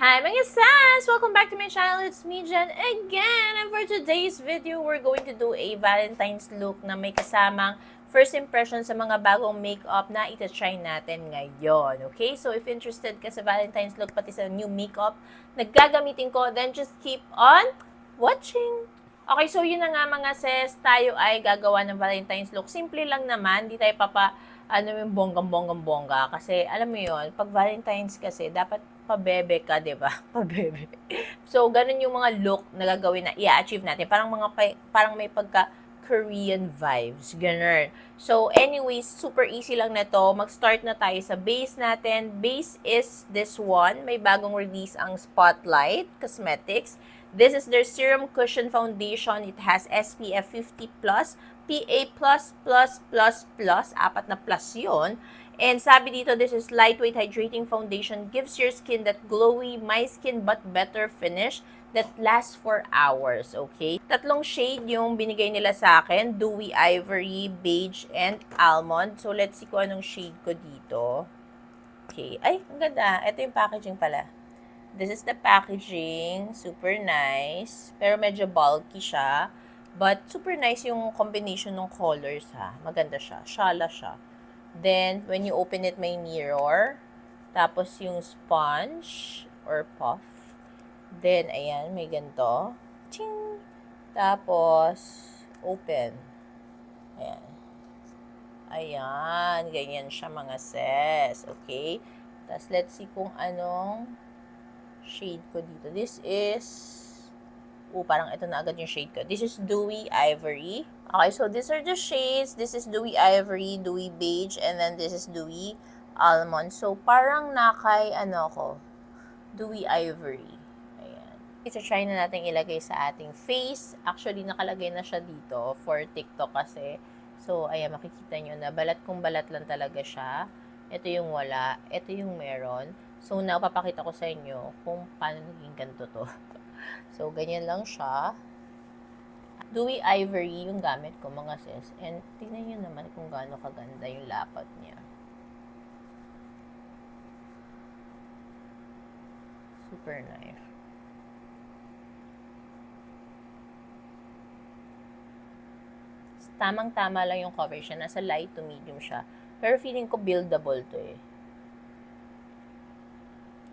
Hi mga sis! Welcome back to my channel. It's me, Jen, again. And for today's video, we're going to do a Valentine's look na may kasamang first impression sa mga bagong makeup na ita-try natin ngayon. Okay? So, if interested ka sa Valentine's look, pati sa new makeup na gagamitin ko, then just keep on watching. Okay, so yun na nga mga sis, tayo ay gagawa ng Valentine's look. Simple lang naman, di tayo papa, ano yung bonggang-bonggang-bongga. Kasi, alam mo yun, pag Valentine's kasi, dapat pabebe ka, di ba? Pabebe. So, ganun yung mga look na gagawin na i-achieve natin. Parang mga, pa- parang may pagka Korean vibes. Ganun. So, anyways, super easy lang na to. Mag-start na tayo sa base natin. Base is this one. May bagong release ang Spotlight Cosmetics. This is their Serum Cushion Foundation. It has SPF 50+, PA+++++, apat na plus yun. And sabi dito, this is lightweight hydrating foundation. Gives your skin that glowy, my skin but better finish that lasts for hours, okay? Tatlong shade yung binigay nila sa akin. Dewy Ivory, Beige, and Almond. So, let's see kung anong shade ko dito. Okay. Ay, ang ganda. Ito yung packaging pala. This is the packaging. Super nice. Pero medyo bulky siya. But super nice yung combination ng colors ha. Maganda siya. Shala siya. Then, when you open it, may mirror. Tapos yung sponge or puff. Then, ayan, may ganito. Ching! Tapos, open. Ayan. Ayan, ganyan siya mga sis. Okay? Tapos, let's see kung anong shade ko dito. This is, oh, parang ito na agad yung shade ko. This is Dewy Ivory. Okay, so these are the shades. This is Dewy Ivory, Dewy Beige, and then this is Dewy Almond. So, parang nakay, ano ko, Dewy Ivory. Ayan. Ito try na natin ilagay sa ating face. Actually, nakalagay na siya dito for TikTok kasi. So, ayan, makikita nyo na balat kung balat lang talaga siya. Ito yung wala. Ito yung meron. So, now, papakita ko sa inyo kung paano naging ganito to. so, ganyan lang siya. Dewy Ivory yung gamit ko, mga sis. And tingnan nyo naman kung gaano kaganda yung lapat niya. Super nice. Tamang-tama lang yung coverage niya. Nasa light to medium siya. Pero feeling ko buildable to eh.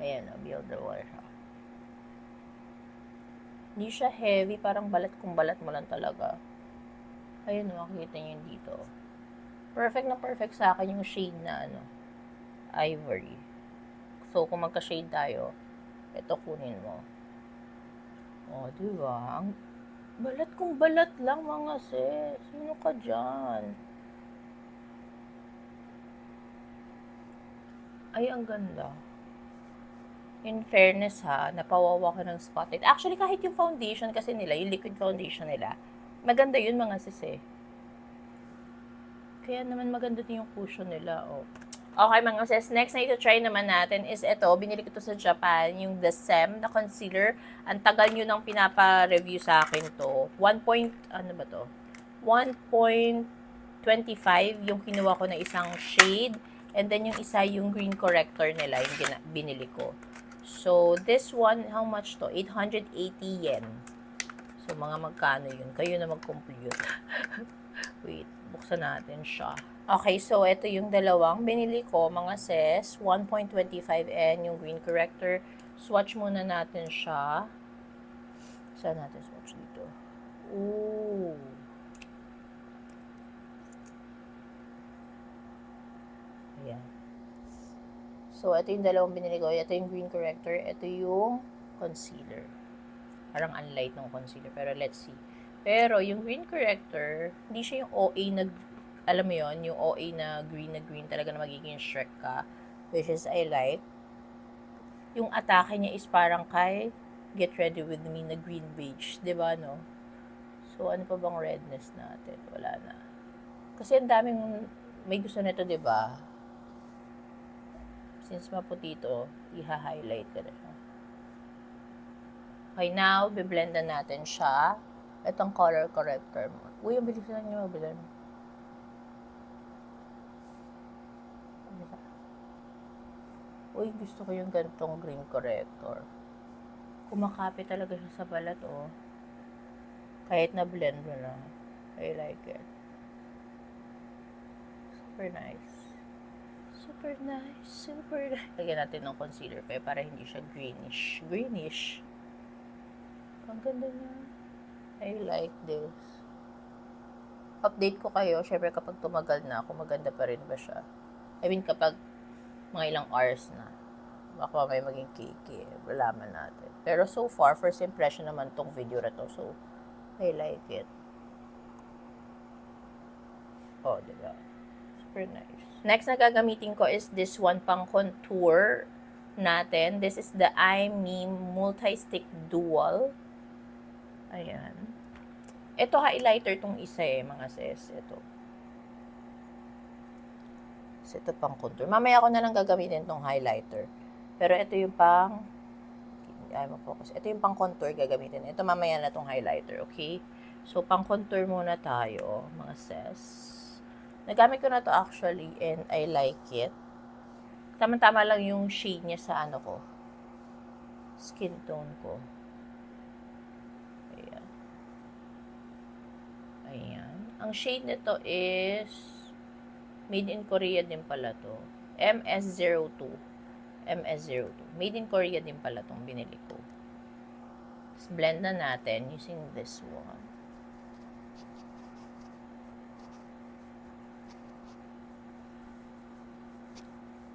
Ayan o, buildable siya. Hindi siya heavy, parang balat kung balat mo lang talaga. Ayun, makikita yun dito. Perfect na perfect sa akin yung shade na ano, ivory. So, kung magka-shade tayo, ito kunin mo. O, oh, di? Ang balat kung balat lang mga sis. Sino ka dyan? Ay, ang ganda in fairness ha, napawawa ko ng spotlight. Actually, kahit yung foundation kasi nila, yung liquid foundation nila, maganda yun mga sise. Kaya naman maganda din yung cushion nila. Oh. Okay mga sis, next na ito try naman natin is ito, binili ko to sa Japan, yung The Sem na concealer. Ang tagal nyo nang pinapa-review sa akin to. 1 point, ano ba to? 1.25 yung kinuha ko na isang shade. And then yung isa yung green corrector nila, yung binili ko. So, this one, how much to? 880 yen. So, mga magkano yun? Kayo na mag-compute. Wait, buksan natin siya. Okay, so ito yung dalawang binili ko, mga sis. 1.25N yung green corrector. Swatch muna natin siya. Saan natin swatch dito? Ooh. Ayan. So, ito yung dalawang binili ko. Ito yung green corrector. Ito yung concealer. Parang unlight ng concealer. Pero let's see. Pero yung green corrector, hindi siya yung OA na, alam mo yon yung OA na green na green talaga na magiging Shrek ka. Which is I like. Yung atake niya is parang kay Get Ready With Me na green beige. ba diba, no? So, ano pa bang redness natin? Wala na. Kasi ang daming may gusto nito, 'di ba? Since maputi ito, iha-highlight ko na. Okay, now, biblendan natin siya. Itong color corrector mo. Uy, ang bilis lang niyo mablend. Uy, gusto ko yung ganitong green corrector. Kumakapit talaga siya sa balat, oh. Kahit na blend mo na. I like it. Super nice. Super nice. Super nice. Lagyan natin ng concealer pa eh, para hindi siya greenish. Greenish. Ang ganda niya. I like this. Update ko kayo, syempre kapag tumagal na ako, maganda pa rin ba siya? I mean, kapag mga ilang hours na. Baka may maging kiki. Walaman natin. Pero so far, first impression naman tong video na to. So, I like it. Oh, diba? Super nice. Next na gagamitin ko is this one pang contour natin. This is the iMe Multi-Stick Dual. Ayan. Ito highlighter tong isa eh, mga sis. Ito. So, ito pang contour. Mamaya ko na lang gagamitin tong highlighter. Pero ito yung pang ay focus. Ito yung pang contour gagamitin. Ito mamaya na tong highlighter, okay? So, pang contour muna tayo, mga sis. Nagamit ko na to actually and I like it. Tama-tama lang yung shade niya sa ano ko. Skin tone ko. Ayan. Ayan. Ang shade nito is made in Korea din pala to. MS02. MS02. Made in Korea din pala tong binili ko. Tapos blend na natin using this one.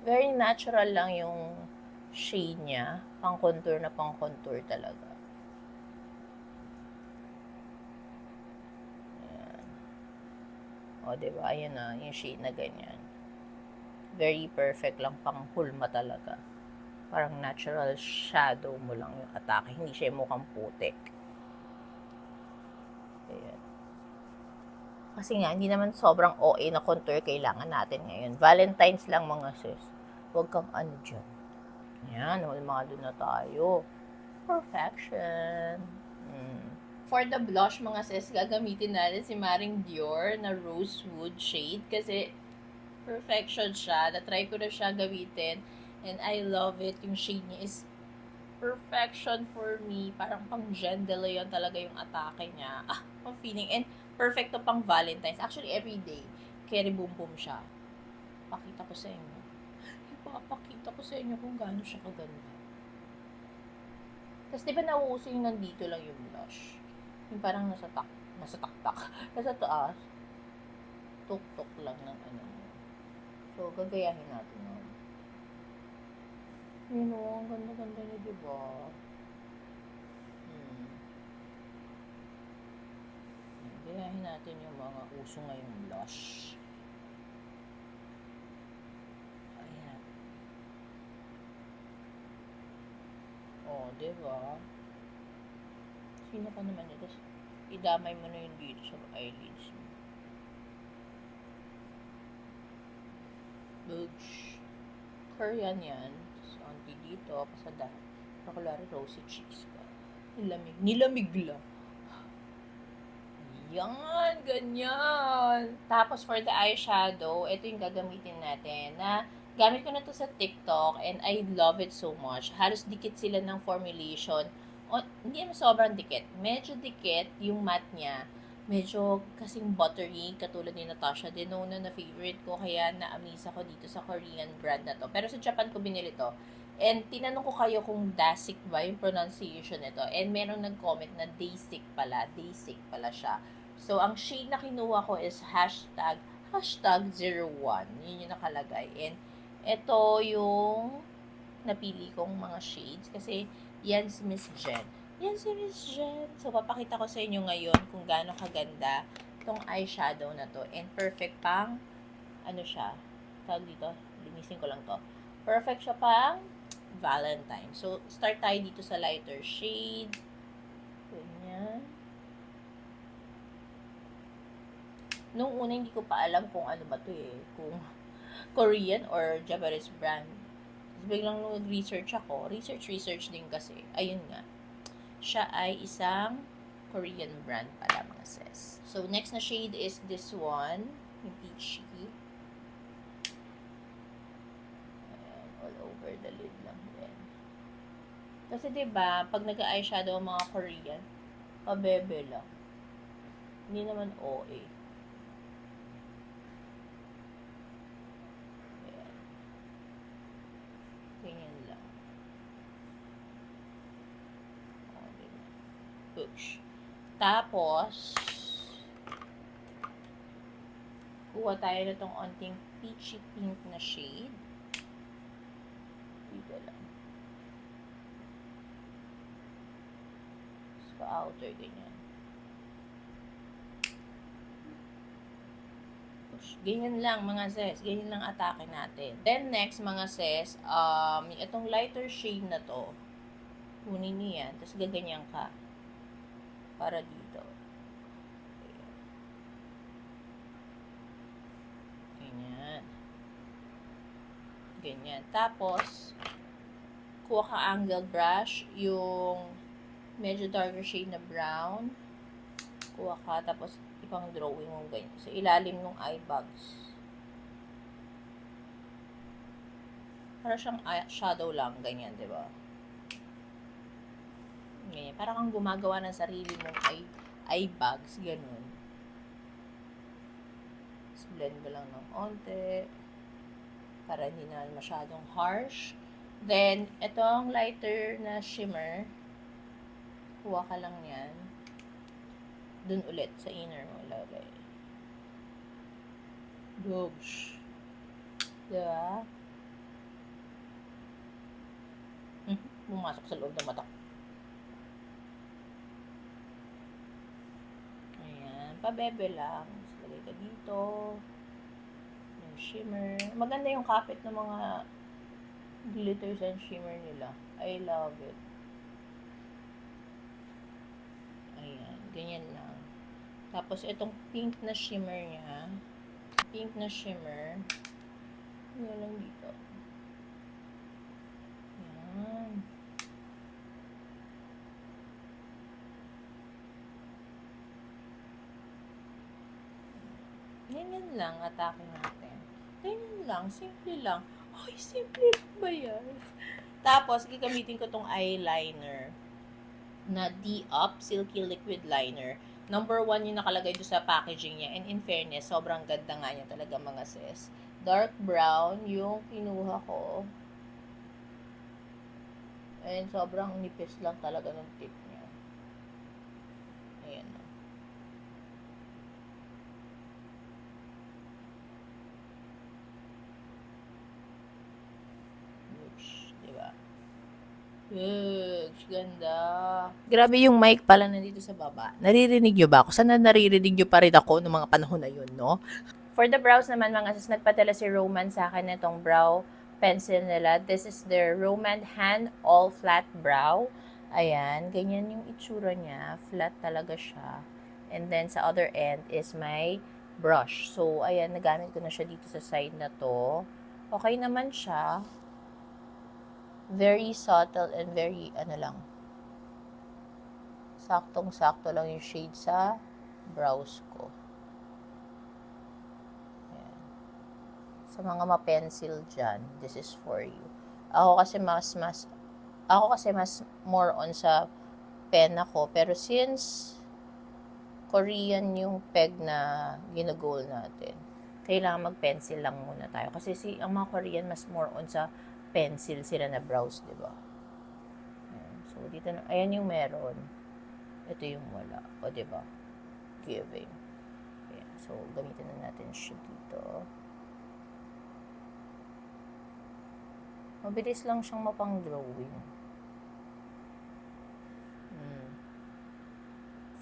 Very natural lang yung shade niya. Pang contour na pang contour talaga. Ayan. O, diba? Ayan na, yung shade na ganyan. Very perfect lang pang hulma talaga. Parang natural shadow mo lang yung atake. Hindi siya mukhang putik. Ayan. Kasi nga, hindi naman sobrang OA na contour kailangan natin ngayon. Valentine's lang mga sis. Huwag kang ano dyan. Yan, mga doon na tayo. Perfection. Mm. For the blush, mga sis, gagamitin natin si Maring Dior na Rosewood shade kasi perfection siya. Na-try ko na siya gamitin and I love it. Yung shade niya is perfection for me. Parang pang Jean de Leon talaga yung atake niya. Ah, ang feeling. And perfect to pang Valentine's. Actually, every day, carry boom boom siya. Pakita ko sa inyo. Ipapakita ko sa inyo kung gaano siya kaganda. Tapos, di ba nauuso yung nandito lang yung blush? Yung parang nasa tak, nasa taktak, nasa taas. Tuk-tuk lang ng ano. So, gagayahin natin yun. Yun o, ang ganda-ganda niya, di ba? Hmm. Gayahin natin yung mga uso ngayong blush. Ayan. Oh, di ba? Sino ka naman ito? Idamay mo na yung dito sa eyelids mo. Bugs. Korean yan. Tapos, onti dito, pasada. Pakulari rosy cheeks ka. Nilamig. Nilamig lang. Yan, ganyan. Tapos for the eyeshadow, ito yung gagamitin natin na gamit ko na to sa TikTok and I love it so much. Halos dikit sila ng formulation. O, hindi naman sobrang dikit. Medyo dikit yung matte niya. Medyo kasing buttery, katulad ni Natasha Denona na favorite ko. Kaya na-amaze ako dito sa Korean brand na to. Pero sa Japan ko binili to. And tinanong ko kayo kung Dasik ba yung pronunciation nito. And meron nag-comment na Dasik pala. Dasik pala siya. So, ang shade na kinuha ko is hashtag, hashtag 01. Yun yung nakalagay. And, ito yung napili kong mga shades. Kasi, yan si Miss Jen. Yan si Miss Jen. So, papakita ko sa inyo ngayon kung gaano kaganda tong eyeshadow na to. And, perfect pang, ano siya, tawag dito, linisin ko lang to. Perfect siya pang Valentine. So, start tayo dito sa lighter shade. Ganyan. Nung una, hindi ko pa alam kung ano ba to eh. Kung Korean or Japanese brand. Biglang nag-research ako, research-research din kasi, ayun nga, siya ay isang Korean brand pala mga sis. So, next na shade is this one, yung peachy. Ayan, all over the lid lang din. Kasi ba pag nag-eyeshadow mga Korean, pabebe lang. Hindi naman OA. Ayan. Ganyan lang. O, diba? Push. Tapos, kuha tayo na itong onting peachy pink na shade. Dito lang. Sa outer, ganyan. Push. Ganyan lang, mga sis. Ganyan lang atake natin. Then, next, mga sis, um, itong lighter shade na to, kunin niyo yan, tapos gaganyan ka. Para dito. Ganyan. Ganyan. Tapos, kuha ka angle brush, yung medyo darker shade na brown. Kuha ka, tapos ipang drawing mo ganyan. Sa ilalim ng eye bags. Para siyang eye- shadow lang, ganyan, di ba? Ganyan. Para kang gumagawa ng sarili mong eye, eye bags, ganun. Tapos blend mo lang ng onte. Para hindi na masyadong harsh. Then, itong lighter na shimmer, kuha ka lang yan. Dun ulit, sa inner mo ilagay. Dogs. Diba? Mhm, Pumasok sa loob ng mata. Ayan. Pabebe lang. Lagay ka dito. Yung shimmer. Maganda yung kapit ng mga glitters and shimmer nila. I love it. Ayan. Ganyan lang. Tapos, itong pink na shimmer niya. Pink na shimmer. Yan lang dito. Ayan. Ganyan lang, atake natin. Ganyan lang, simple lang. Ay, simple ba yan? Tapos, gagamitin ko tong eyeliner na D-Up Silky Liquid Liner. Number one yung nakalagay doon sa packaging niya. And in fairness, sobrang ganda nga niya talaga mga sis. Dark brown yung kinuha ko. And sobrang nipis lang talaga ng tip niya. Ayan. o. Whoosh, diba? Huge, ganda. Grabe yung mic pala nandito sa baba. Naririnig nyo ba ako? Sana naririnig nyo pa rin ako noong mga panahon na yun, no? For the brows naman, mga sis, nagpadala si Roman sa akin itong brow pencil nila. This is their Roman Hand All Flat Brow. Ayan, ganyan yung itsura niya. Flat talaga siya. And then, sa other end is my brush. So, ayan, nagamit ko na siya dito sa side na to. Okay naman siya very subtle and very ano lang saktong sakto lang yung shade sa brows ko. Ayan. sa mga ma-pencil dyan this is for you. Ako kasi mas mas ako kasi mas more on sa pen ako. Pero since Korean yung peg na ginagol natin kailangan mag-pencil lang muna tayo. Kasi si ang mga Korean mas more on sa pencil sila na brows, di ba? So, dito na, ayan yung meron. Ito yung wala. O, di ba? Giving. Ayan. So, gamitin na natin siya dito. Mabilis lang siyang mapang-drawing. Hmm.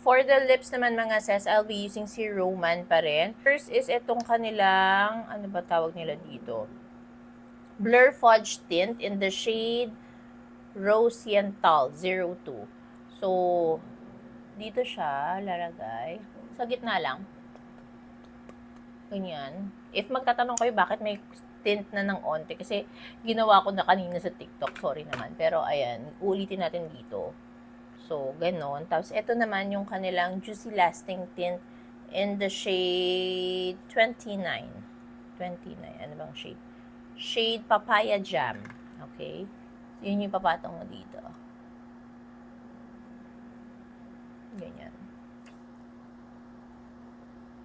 For the lips naman mga sis, I'll be using si Roman pa rin. First is itong kanilang, ano ba tawag nila dito? Blur Fudge Tint in the shade Rosiental 02. So, dito siya lalagay. Sa gitna lang. Ganyan. If magtatanong kayo bakit may tint na ng onte, kasi ginawa ko na kanina sa TikTok, sorry naman. Pero ayan, ulitin natin dito. So, ganon. Tapos, ito naman yung kanilang Juicy Lasting Tint in the shade 29. 29. Ano bang shade? Shade Papaya Jam. Okay? Yun yung papatong mo dito. Ganyan.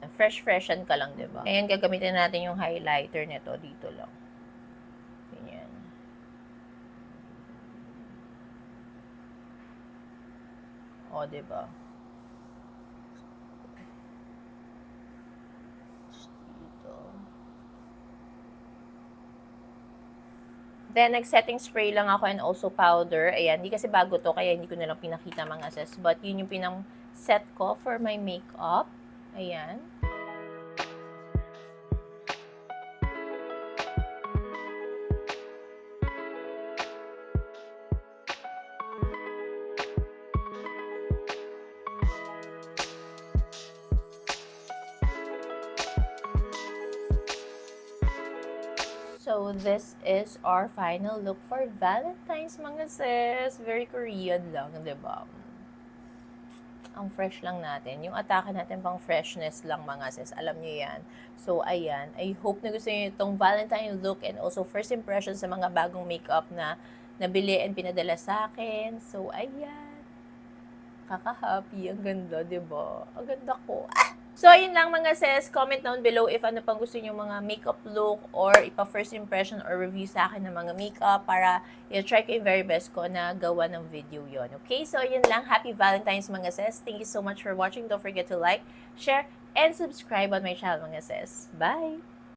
Fresh-freshen ka lang, di ba? Ngayon, gagamitin natin yung highlighter nito dito lang. Ganyan. O, di ba? Dito. Then, nag-setting spray lang ako and also powder. Ayan, hindi kasi bago to, kaya hindi ko na lang pinakita mga sis. But, yun yung pinang set ko for my makeup. Ayan. So, this is our final look for Valentine's, mga sis. Very Korean lang, di ba? Ang fresh lang natin. Yung atake natin pang freshness lang, mga sis. Alam niyo yan. So, ayan. I hope na gusto niyo itong Valentine look and also first impression sa mga bagong makeup na nabili and pinadala sa akin. So, ayan. Kaka-happy. Ang ganda, di ba? Ang ganda ko. Ah! So, ayun lang mga sis. Comment down below if ano pang gusto niyo mga makeup look or ipa first impression or review sa akin ng mga makeup para i-try ko yung very best ko na gawa ng video yon Okay? So, ayun lang. Happy Valentine's mga sis. Thank you so much for watching. Don't forget to like, share, and subscribe on my channel mga sis. Bye!